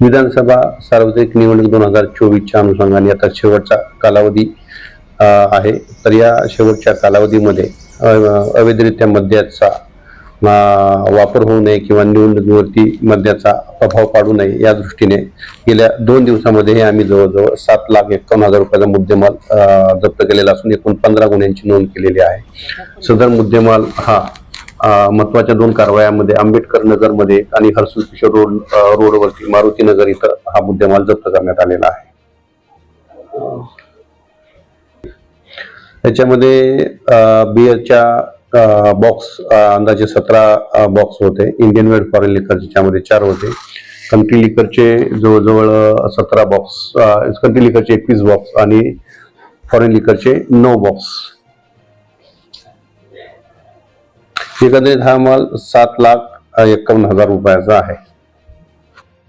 विधानसभा सार्वत्रिक निवडणूक दोन हजार चोवीसच्या अनुषंगाने आता शेवटचा कालावधी आहे. तर या शेवटच्या कालावधीमध्ये अवैधरित्या मद्याचा वापर होऊ नये किंवा निवडणुकीवरती मद्याचा प्रभाव पाडू नये या दृष्टीने गेल्या दोन दिवसामध्ये आम्ही जवळजवळ सात लाख एकावन्न हजार रुपयाचा मुद्देमाल जप्त केलेला असून एकूण पंधरा गुन्ह्यांची नोंद केलेली आहे. सदर मुद्देमाल हा महत्त्वाच्या दोन कारवायामध्ये आंबेडकर नगरमध्ये आणि हर्सुल किशोर रोड रोडवरती मारुती नगर इथं हा मुद्देमाल जप्त करण्यात आलेला आहे. याच्यामध्ये बिअरच्या बॉक्स अंदाजे सतरा बॉक्स होते. इंडियन वेड फॉरेन लिकर त्यामध्ये चार होते. कंट्री लिकरचे जवळजवळ सतरा बॉक्स कंट्री लिकरचे एकवीस बॉक्स आणि फॉरेन लिकरचे नऊ बॉक्स एकंदरीत हा माल सात लाख एक्कावन्न एकावन्न हजार रुपयाचा आहे.